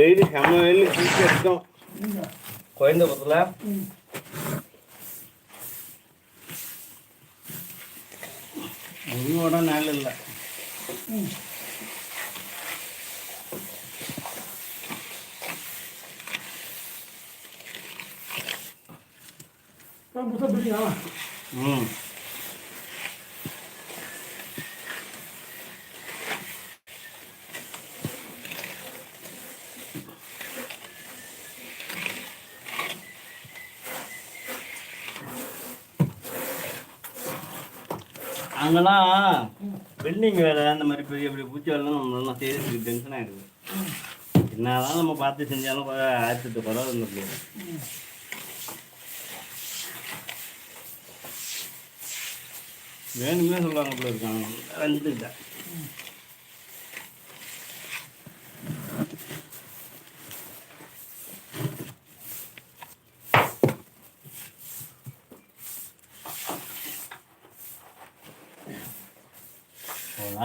அங்கே வெயில் செம்ம வெயில் கீழே இருக்கும் கோயம்புத்தூர்ல உங்களோட நாள் இல்லை ம் அங்கெல்லாம் பில்டிங் வேலை அந்த மாதிரி பெரிய பெரிய பூச்சி வேலை நம்மளாம் செய்யறதுக்கு டென்ஷன் ஆகிடுது என்னதான் நம்ம பார்த்து செஞ்சாலும் ஆயிரத்தி எட்டு குறை வேணுமே சொல்லுவாங்க போல இருக்காங்க வந்துட்டேன்.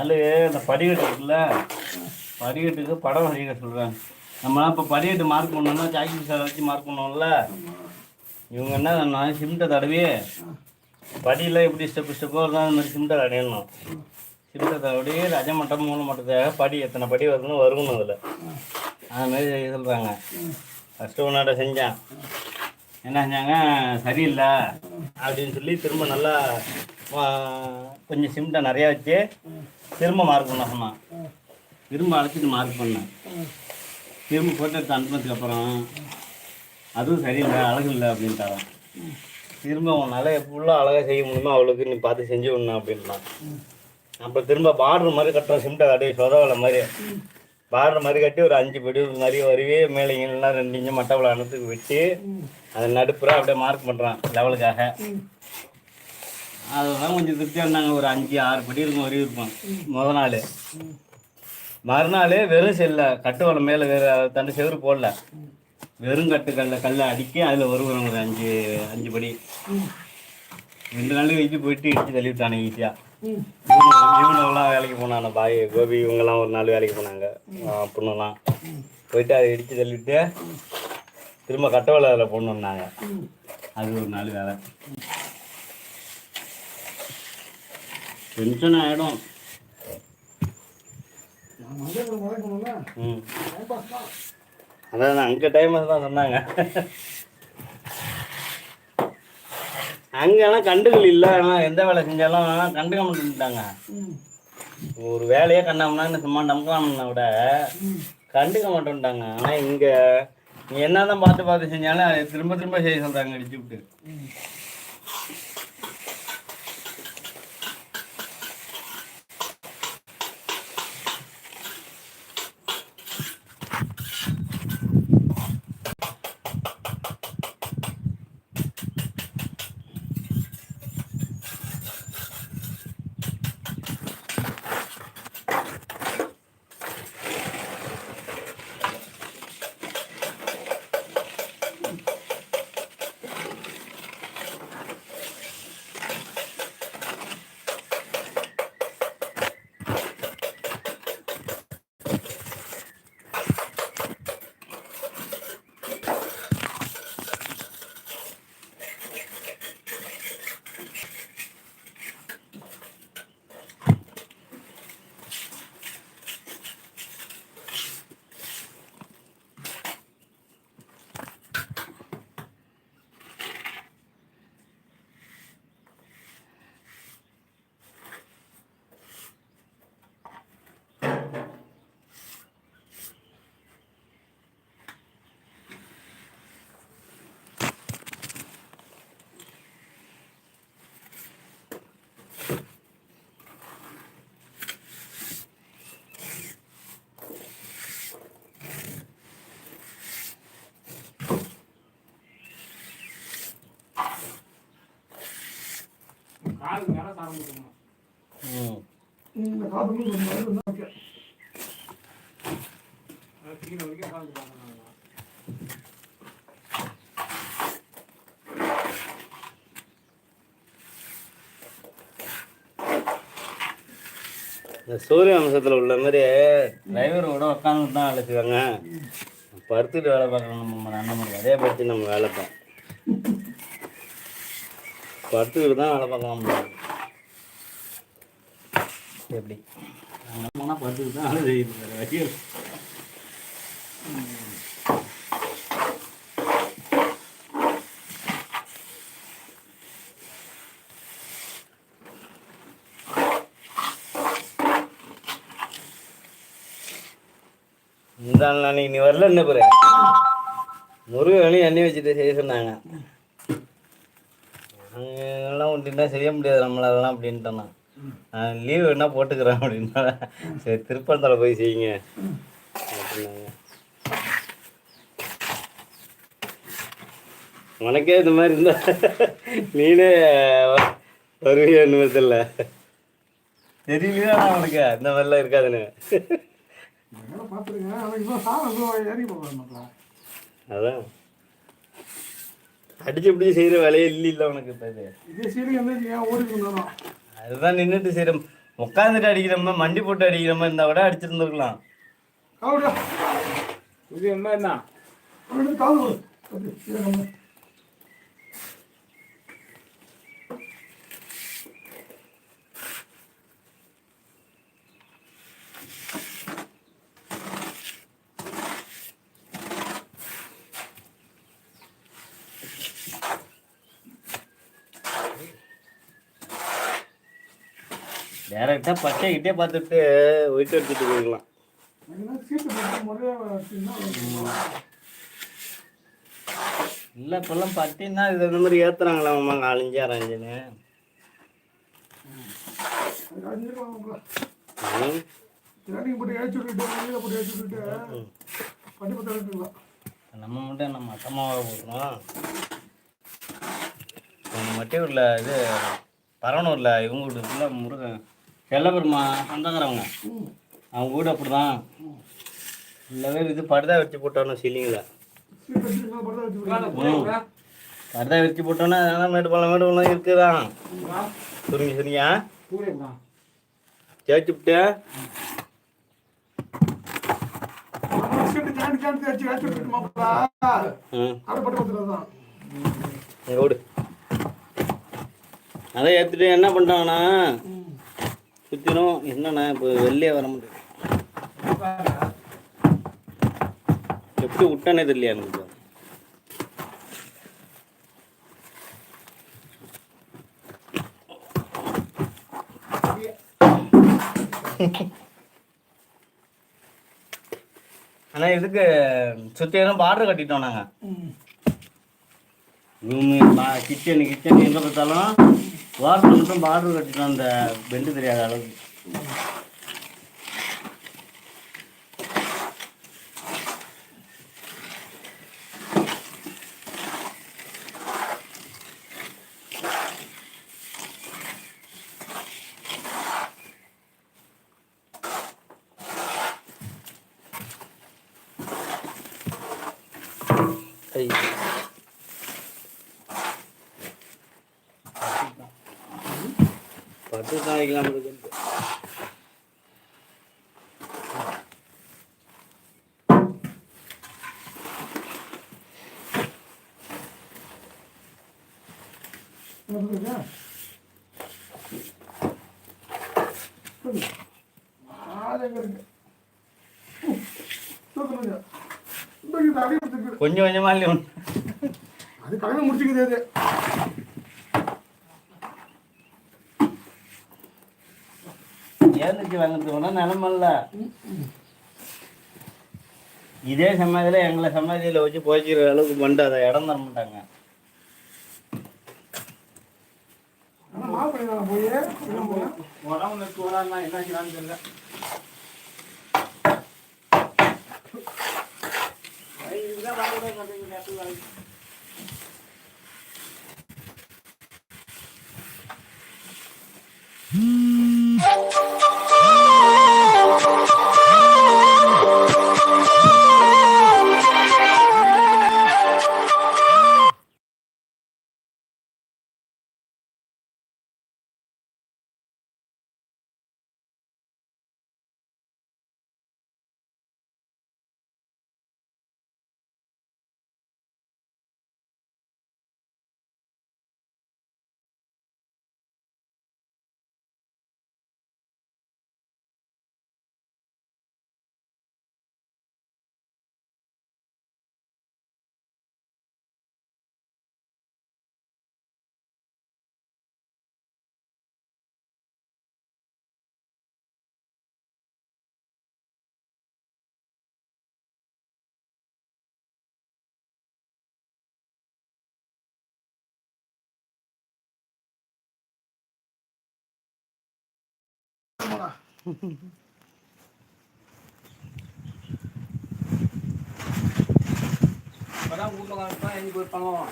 ஒரு இந்த படிக்கட்டு இருக்குல்ல? படிக்கட்டுக்கு படம் வரைய சொல்கிறேன் நம்மளாம் இப்போ படிக்கட்டு மார்க் பண்ணோம்னா ஜாக்கி சார் வச்சு மார்க் பண்ணோம்ல இவங்க என்ன நான் சிமெண்ட்டை தடவி படியில் எப்படி ஸ்டெப்பு ஸ்டெப்போ இருந்தால் அந்த மாதிரி சிமெண்ட்டை தடையணும் சிமெண்ட்டை தடவி ரஜமட்டம் மூணு மட்டத்தை படி எத்தனை படி வருதுன்னு வருகணும் அதில். அதுமாரி சொல்கிறாங்க ஃபஸ்ட்டு ஒன்னாட செஞ்சேன். என்ன சரியில்லை அப்படின்னு சொல்லி திரும்ப நல்லா கொஞ்சம் சிமெண்ட்டை நிறையா வச்சு திரும்ப மார்க் பண்ண சொன்னான். திரும்ப அழைச்சிட்டு மார்க் பண்ணேன். திரும்ப போட்டு எடுத்து அனுப்பினதுக்கப்புறம் அதுவும் சரியில்லை அழகு இல்லை அப்படின்ட்டாரான் திரும்ப உன்னால் ஃபுல்லாக அழகாக செய்ய முடியுமோ? அவளுக்கு நீ பார்த்து செஞ்சு விடணும் அப்படின்ட்டான் அப்புறம் திரும்ப பார்டர் மாதிரி கட்டுறோம் சிமெண்ட்டை கட்டி சொதவலை மாதிரி. பாடுற மாதிரி கட்டி ஒரு அஞ்சு படி மாதிரி வருவே மேலே ரெண்டு இங்கே மட்டை அனுத்துக்கு வெட்டி அதை நடுப்புற அப்படியே மார்க் பண்ணுறான் லெவலுக்காக. அதெல்லாம் கொஞ்சம் திருப்தியாக இருந்தாங்க ஒரு அஞ்சு ஆறு படி இருக்கும் வரையும் இருப்போம் முத நாள். மறுநாள் வெறும் செல்ல கட்டுவலை மேலே வேறு தண்டு செவரு போடல. வெறும் கட்டுக்கல்ல கல்லை அடிக்கி அதில் வருவோம் ஒரு அஞ்சு அஞ்சு படி. ரெண்டு நாள் வச்சு போயிட்டு இடிச்சு தள்ளி விட்டானே ஈஸியாக இவங்கெல்லாம் வேலைக்கு போனாங்க. பாய் கோபி இவங்கெல்லாம் ஒரு நாள் வேலைக்கு போனாங்க. பொண்ணுலாம். போயிட்டு அதை இடிச்சு தள்ளிட்டு திரும்ப கட்டவலை அதில் பொண்ணு வந்தாங்க. அது ஒரு நாள் வேலை. டென்ஷன் ஆகிடும் அதான் அங்கே டைம் தான் சொன்னாங்க. அங்கெல்லாம் கண்டுகள் இல்லை. ஆனால் எந்த வேலை செஞ்சாலும் கண்டுக்க மாட்டேன்ட்டாங்க ஒரு வேலையே கண்டாமனா சும்மா நம்பலாம்னா விட கண்டுக்க மாட்டேன்ட்டாங்க. ஆனால் இங்கே நீ என்னதான் பார்த்து பார்த்து செஞ்சாலும் அதை திரும்ப திரும்ப செய்ய சொல்கிறாங்க அடிச்சு விட்டு. இந்த சூரிய வம்சத்தில் உள்ள மாதிரி டிரைவர் கூட உட்காந்துட்டு தான் வேலை செய்வாங்க படுத்துட்டு வேலை பார்க்கணும் நம்ம அண்ணன் மணி அதே படுத்து நம்ம வேலை பார்ப்போம் படுத்துக்கிட்டு தான் வேலை பார்க்கலாம் முடியாது எப்படி நம்ம படுத்துக்கிட்டு தான் வேலை செய்யுது வேறு. இந்த நாள் அன்னைக்கு நீ வரல என்ன பிற? முருகனையும் எண்ணெய் வச்சுட்டு செய்ய சொன்னாங்க. எல்லாம் ஒன்றுனா செய்ய முடியாது நம்மளாலாம் அப்படின்ட்டேன். நான் லீவ் என்ன போட்டுக்கிறேன் அப்படின்னா. சரி திருப்பந்தலை போய் செய்யுங்க. அப்படின்னாங்க உனக்கே இந்த மாதிரி இருந்தா நீனே வ- வருவியா தெரியலையா உனக்கு. அந்த மாதிரிலாம் இருக்காதுன்னு. அதான். அடிச்சு பிடிச்சி செய்கிற வேலையே இல்லை இல்லை உனக்கு இப்போ இது அதுதான் நின்றுட்டு செய்கிற உட்காந்துட்டு அடிக்கிறோமா மண்டி போட்டு அடிக்கிறோமா இருந்தால் கூட அடிச்சிருந்துருக்கலாம். இது என்ன? அதான் பச்சைக்கிட்டே பார்த்துட்டு ஒயிட் எடுத்துட்டு போயிடலாம். இல்லை இப்போல்லாம் பட்டின்னா இது இந்த மாதிரி ஏற்றுறாங்களா ஆமாங்க அழிஞ்சு அரைஞ்சுன்னு நம்ம மட்டும் நம்ம அத்தமாவை போடுறோம் மட்டியூரில் இது பரவனூரில் இவங்க வீட்டுக்குள்ள முருகன். செல்லபெருமா சொந்தங்கிறவங்க. அவங்க வீடு அப்படி தான் இல்லவே இது படுதா வச்சு போட்டோன்னு சீலிங்கில் படுதா வச்சு போட்டோன்னா அதெல்லாம் மேடு பழம் மேடு பழம் இருக்குதான் சுருங்கி பூரேப்பா தேய்ச்சி விட்டு. சீட்டு ஜாண்டி ஜாண்டி வச்சு ஏற்றி விட்டுட்டு மாப்பிளா ம். அது பட்டு பத்து தான் இங்கே விடு அதை ஏற்றுட்டு என்ன பண்ணிட்டாங்கன்னா சுற்றிலும் என்னண்ணா இப்போ வெளியே வர முடியும்? எப்படி விட்டானே தெரியல எனக்கு. ஆனா இதுக்கு சுற்றிலும் பார்டர் கட்டிட்டோம் நாங்கள் ரூமு கிச்சனு கிச்சன் எங்கே பார்த்தாலும் வாரத்தில் மட்டும் பார்டர் கட்டிட்டோம் அந்த பெண்டு தெரியாத அளவுக்கு. பட்டு தான் வைக்கலாம் இருக்கு அது கொஞ்சம் கொஞ்சமா இல்லை கடமை முடிச்சுக்குது கடனுக்கு வாங்குறது ஒன்றும் நிலமல்ல இதே சமாதியில் எங்களை சமாதியில் வச்சு போய்க்கிற அளவுக்கு பண்ணிட்டு அதை இடம் தர மாட்டாங்க. உடம்பு சூடானா தெரியல. இப்பதான் வீட்டில் உட்காந்து எங்கே போய் பண்ணுவோம்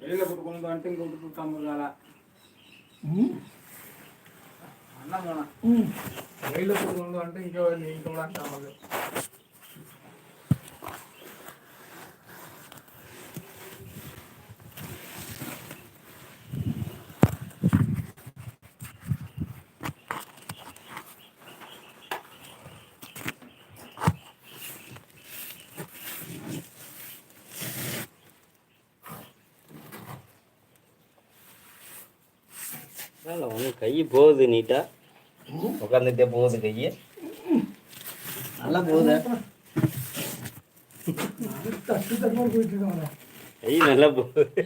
வெளியில் போட்டு கொண்டு வந்துட்டு இங்கே விட்டு விட்டாம ம் அண்ணா போனேன் ம். வெளியில் போட்டு கொண்டு அதனால ஒன்று கை போகுது நீட்டாக உட்காந்துட்டே போகுது கை நல்லா போகுது. கை நல்லா போகுது.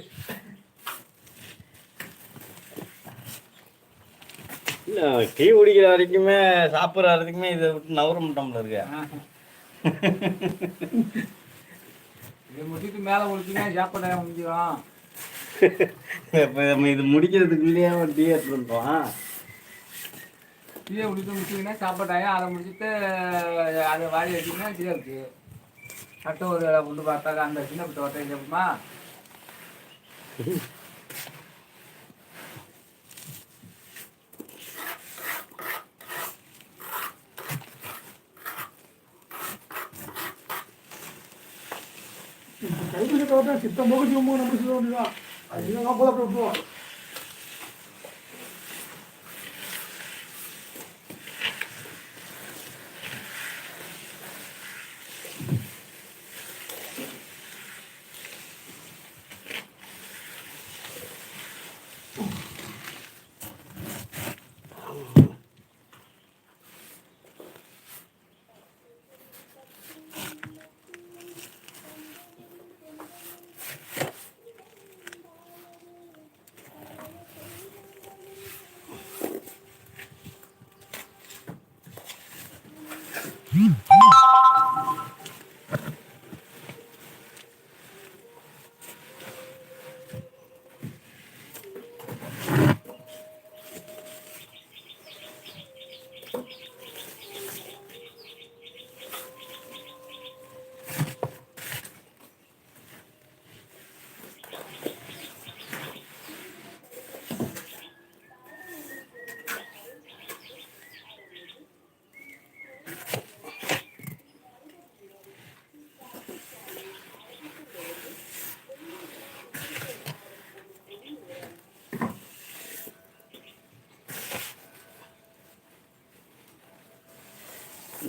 இல்லை டீ குடிக்கிற வரைக்குமே சாப்பிட்ற வரைக்குமே இதை விட்டு நவர மாட்டோம்ல இருக்க. இது முடிச்சுட்டு மேலே முடிச்சிங்கன்னா சாப்பாடு முடிஞ்சிடும். இப்போ நம்ம இது முடிக்கிறதுக்குள்ளேயே ஒரு டீ எடுத்துட்டு வந்துட்டோம் டீயை முடிச்சு முடிச்சிங்கன்னா சாப்பாட்டாயும் அதை முடிச்சுட்டு அதை வாரி வச்சிங்கன்னா டீ இருக்கு கட்ட ஒரு கொண்டு பார்த்தாக்க அந்த சின்ன பிட்டை ஒட்டை சாப்பிடுமா தோட்டா சித்தம் போக சும்மா நம்ம சொல்ல வேண்டியதான் அது இல்லைன்னா போல போய் விட்டுருவோம்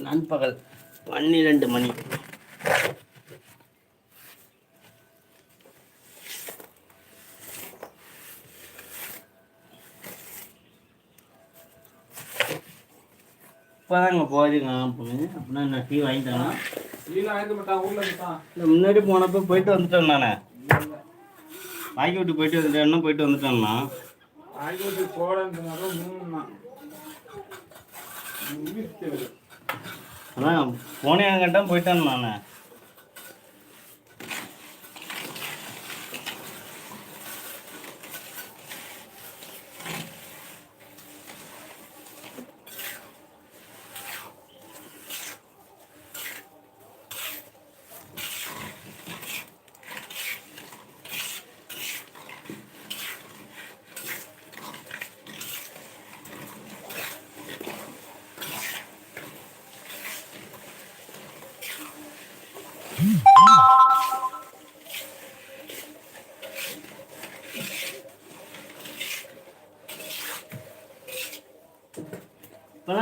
நண்பகல் பன்னிரெண்டு மணி. இப்போதாங்க போயிருங்க பொண்ணு அப்படின்னா நான் டீ வாங்கிட்டேன்னா இல்லை முன்னாடி போனப்போ போயிட்டு வந்துட்டேன் நானே. வாங்கி விட்டு போயிட்டு வந்துட்டேன்னா போயிட்டு வந்துட்டேன்னா ஆகிட்டு அண்ணா மூணுண்ணா அதான் போனேன் கேட்டால் போயிட்டேன் நான்.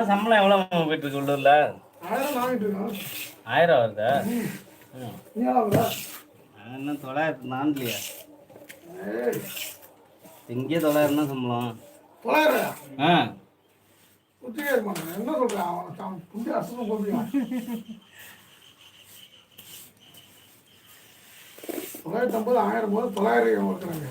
சம்பளம் எவ்வளோ போயிட்டு இருக்கு உள்ளூரில் ஆயிரம் வருதா? இன்னும் தொள்ளாயிரத்து நான்லையா? ஏய். இங்கே தொள்ளாயிரம் தான் சம்பளம்? தொள்ளாயிரம் ஆ. என்ன தொள்ளாயிரத்தி ஐம்பது ஆயிரம் போது தொள்ளாயிரம் ஒருத்தராங்க